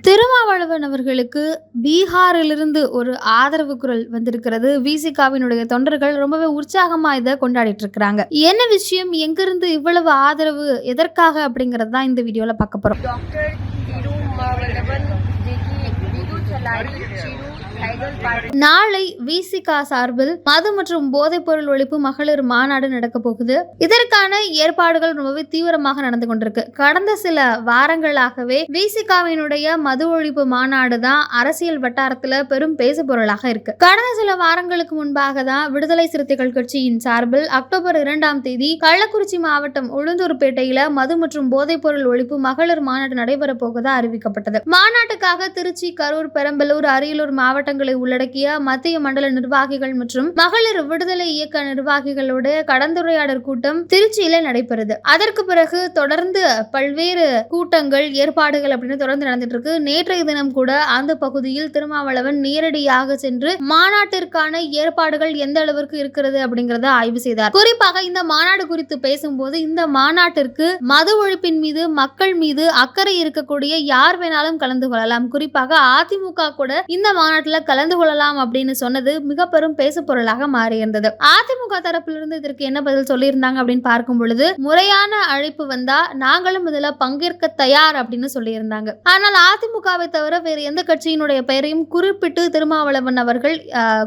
திருமாவளவன் அவர்களுக்கு பீகாரிலிருந்து ஒரு ஆதரவு குரல் வந்திருக்கிறது. விசிகாவினுடைய தொண்டர்கள் ரொம்பவே உற்சாகமா இதை கொண்டாடிட்டு இருக்கிறாங்க. என்ன விஷயம்? எங்கிருந்து இவ்வளவு ஆதரவு? எதற்காக? அப்படிங்கறது தான் இந்த வீடியோல பார்க்க போறோம். நாளை விசிகா சார்பில் மது மற்றும் போதைப்பொருள் ஒழிப்பு மகளிர் மாநாடு நடக்க போகுது. இதற்கான ஏற்பாடுகள் ரொம்பவே தீவிரமாக நடந்து கொண்டிருக்கு. கடந்த சில வாரங்களாகவே விசிகாவினுடைய மது ஒழிப்பு மாநாடு தான் அரசியல் வட்டாரத்துல பெரும் பேசுபொருளாக இருக்கு. கடந்த சில வாரங்களுக்கு முன்பாக தான் விடுதலை சிறுத்தைகள் கட்சியின் சார்பில் அக்டோபர் இரண்டாம் தேதி கள்ளக்குறிச்சி மாவட்டம் உளுந்தூர்பேட்டையில மது மற்றும் போதைப்பொருள் ஒழிப்பு மகளிர் மாநாடு நடைபெற போவதா அறிவிக்கப்பட்டது. மாநாட்டுக்காக திருச்சி கரூர் பெரம்பலூர் அரியலூர் மாவட்ட மாவட்டங்களை உள்ளடக்கிய மத்திய மண்டல நிர்வாகிகள் மற்றும் மகளிர் விடுதலை இயக்க நிர்வாகிகளோட கலந்துரையாடல் கூட்டம் திருச்சியில நடைபெறுது. அதற்கு பிறகு தொடர்ந்து பல்வேறு கூட்டங்கள் ஏற்பாடுகள் அப்படின்னு தொடர்ந்து நடந்துட்டு இருக்கு நேற்றைய தினம் கூட அந்த பகுதியில் திருமாவளவன் நேரடியாக சென்று மாநாட்டிற்கான ஏற்பாடுகள் எந்த அளவிற்கு இருக்கிறது அப்படிங்கறத ஆய்வு செய்தார். குறிப்பாக இந்த மாநாடு குறித்து பேசும்போது இந்த மாநாட்டிற்கு மது ஒழிப்பின் மீது மக்கள் மீது அக்கறை இருக்கக்கூடிய யார் வேணாலும் கலந்து கொள்ளலாம். குறிப்பாக அதிமுக கூட இந்த மாநாட்டில் கலந்து கொள்ளலாம் அப்படின்னு சொன்னது மிக பெரும் பேசு பொருளாக மாறியிருந்தது. அதிமுக தரப்பிலிருந்து இதற்கு என்ன பதில் சொல்லியிருந்தாங்க அப்படின்னு பார்க்கும் பொழுது முறையான அழைப்பு வந்தா நாங்களும் இதுல பங்கேற்க தயார் அப்படின்னு சொல்லியிருந்தாங்க. ஆனால் அதிமுகவை தவிர வேறு எந்த கட்சியினுடைய பெயரையும் குறிப்பிட்டு திருமாவளவன் அவர்கள்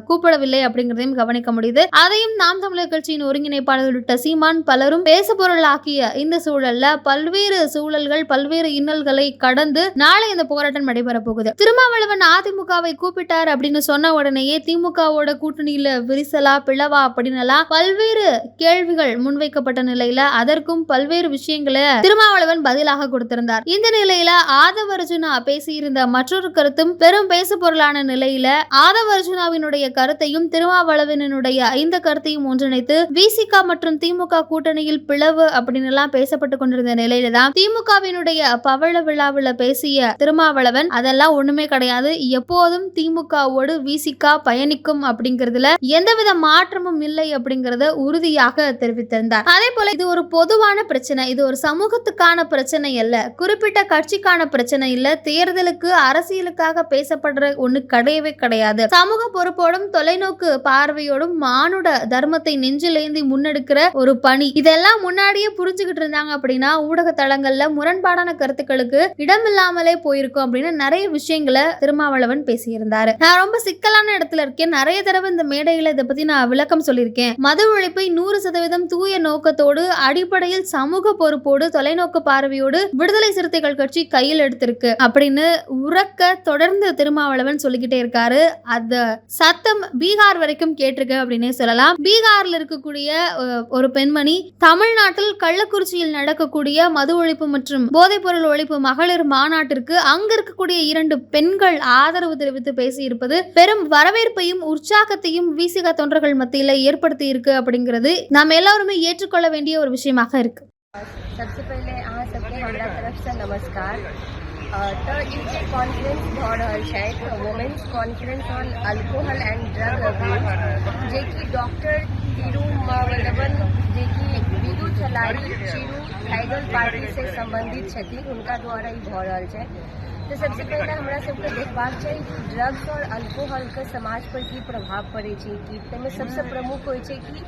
கூப்பிடவில்லை அப்படிங்கிறதையும் கவனிக்க முடியுது. அதையும் நாம் தமிழர் கட்சியின் ஒருங்கிணைப்பாளர் உள்ளிட்ட சீமான் பலரும் பேசு பொருளாக்கிய இந்த சூழல்ல பல்வேறு சூழல்கள் பல்வேறு இன்னல்களை கடந்து நாளை இந்த போராட்டம் நடைபெற போகுது. திருமாவளவன் அதிமுகவை கூப்பிட்ட மாட்டார் அப்படின்னு சொன்ன உடனேயே திமுகவோட கூட்டணியில விரிசலா பிளவா அப்படின்னு எல்லாம் பல்வேறு கேள்விகள் முன்வைக்கப்பட்ட நிலையில அதற்கும் பல்வேறு விஷயங்களை திருமாவளவன் பதிலாக கொடுத்திருந்தார். இந்த நிலையில ஆதவர்ஜுனா பேசியிருந்த மற்றொரு கருத்தும் பெரும் பேசு பொருளான நிலையில ஆதவர்ஜுனாவினுடைய கருத்தையும் திருமாவளவனுடைய இந்த கருத்தையும் ஒன்றிணைத்து விசிகா மற்றும் திமுக கூட்டணியில் பிளவு அப்படின்னு எல்லாம் பேசப்பட்டு கொண்டிருந்த நிலையில தான் திமுகவினுடைய பவள விழாவில் பேசிய திருமாவளவன் அதெல்லாம் ஒண்ணுமே கிடையாது. எப்போதும் திமுக திமுகவோடு விசிகா பயணிக்கும் அப்படிங்கிறதுல எந்தவித மாற்றமும் இல்லை அப்படிங்கறத உறுதியாக தெரிவித்திருந்தார். அதே போல இது ஒரு பொதுவான பிரச்சனை. இது ஒரு சமூகத்துக்கான பிரச்சனை அல்ல. குறிப்பிட்ட கட்சிக்கான பிரச்சனை இல்ல. தேர்தலுக்கு அரசியலுக்காக பேசப்படுற ஒண்ணு கிடையவே கிடையாது. சமூக பொறுப்போடும் தொலைநோக்கு பார்வையோடும் மானுட தர்மத்தை நெஞ்சிலேந்தி முன்னெடுக்கிற ஒரு பணி. இதெல்லாம் முன்னாடியே புரிஞ்சுக்கிட்டு இருந்தாங்க அப்படின்னா ஊடக தளங்கள்ல முரண்பாடான கருத்துக்களுக்கு இடமில்லாமலே போயிருக்கும் அப்படின்னு நிறைய விஷயங்களை திருமாவளவன் பேசியிருந்தாரு. நான் ரொம்ப சிக்கலான இடத்துல இருக்கேன். நிறைய தடவை இந்த மேடையில இதை பத்தி நான் விளக்கம் சொல்லியிருக்கேன். மது ஒழிப்பை நூறு சதவீதம் தூய நோக்கத்தோடு அடிப்படையில் சமூக பொறுப்போடு தொலைநோக்கு பார்வையோடு விடுதலை சிறுத்தைகள் கட்சி கையில் எடுத்திருக்கு. அப்படின்னு உறக்க தொடர்ந்து திருமாவளவன் சொல்லிக்கிட்டே இருக்காரு. அந்த சத்தம் பீகார் வரைக்கும் கேட்டிருக்கு அப்படின்னே சொல்லலாம். பீகார்ல இருக்கக்கூடிய ஒரு பெண்மணி தமிழ்நாட்டில் கள்ளக்குறிச்சியில் நடக்கக்கூடிய மது ஒழிப்பு மற்றும் போதைப்பொருள் ஒழிப்பு மகளிர் மாநாட்டிற்கு அங்க இருக்கக்கூடிய இரண்டு பெண்கள் ஆதரவு தெரிவித்து பேசியிருப்பது பெரும் வரவேற்பையும் உற்சாகத்தையும் விசிக தொண்டர்கள் மத்தியில ஏற்படுத்தி இருக்கு அப்படிங்கிறது நாம் எல்லாருமே ஏற்றுக்கொள்ள வேண்டிய ஒரு விஷயமாக இருக்கு सबसे पहले अहाँ सबके हमरा तरफ से नमस्कार अ, तो ई जे कॉन्फ्रेंस भऽ रहल छै women's conference on alcohol and drug abuse जे कि डॉक्टर तिरुमावलवन जे कि चलाई चिरू, टाइगर पार्टी से संबंधित छथिन हुनका द्वारा ई भऽ रहल छै। तो सबसे पहले हमरा सबके देखबाक चाही कि ड्रग्स और अल्कोहल के समाज पर की प्रभाव पड़ै छै, कि ताहिमे सबसँ प्रमुख होइ छै कि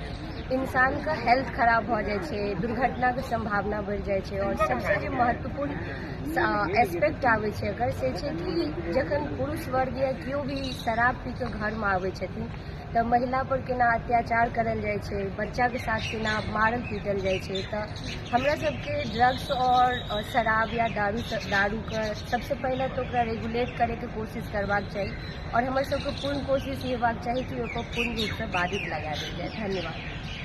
हेल्थ खराब भऽ जाइ छै दुर्घटनाके संभावना बढ़ि जाइ छै आओर सबसँ जे महत्वपूर्ण एस्पेक्ट आबै छै अगर से छै कि जखन पुरुष वर्ग या केओ भी शराब पी कऽ घरमे आबै छथिन तऽ महिला पर केना अत्याचार करल जाइ छै, बच्चाके साथ केना मारल पीटल जाइ छै, तऽ हमरा सबके ड्रग्स और शराब या दारू दारूके सबसँ पहिले तऽ ओकरा रेगुलेट करैके कोशिश करबाक चाहिए और हमर सबके पूर्ण कोशिश ये हेबाक चाही कि ओकर पूर्ण रूपसँ बाधित लगा देल जाए धन्यवाद।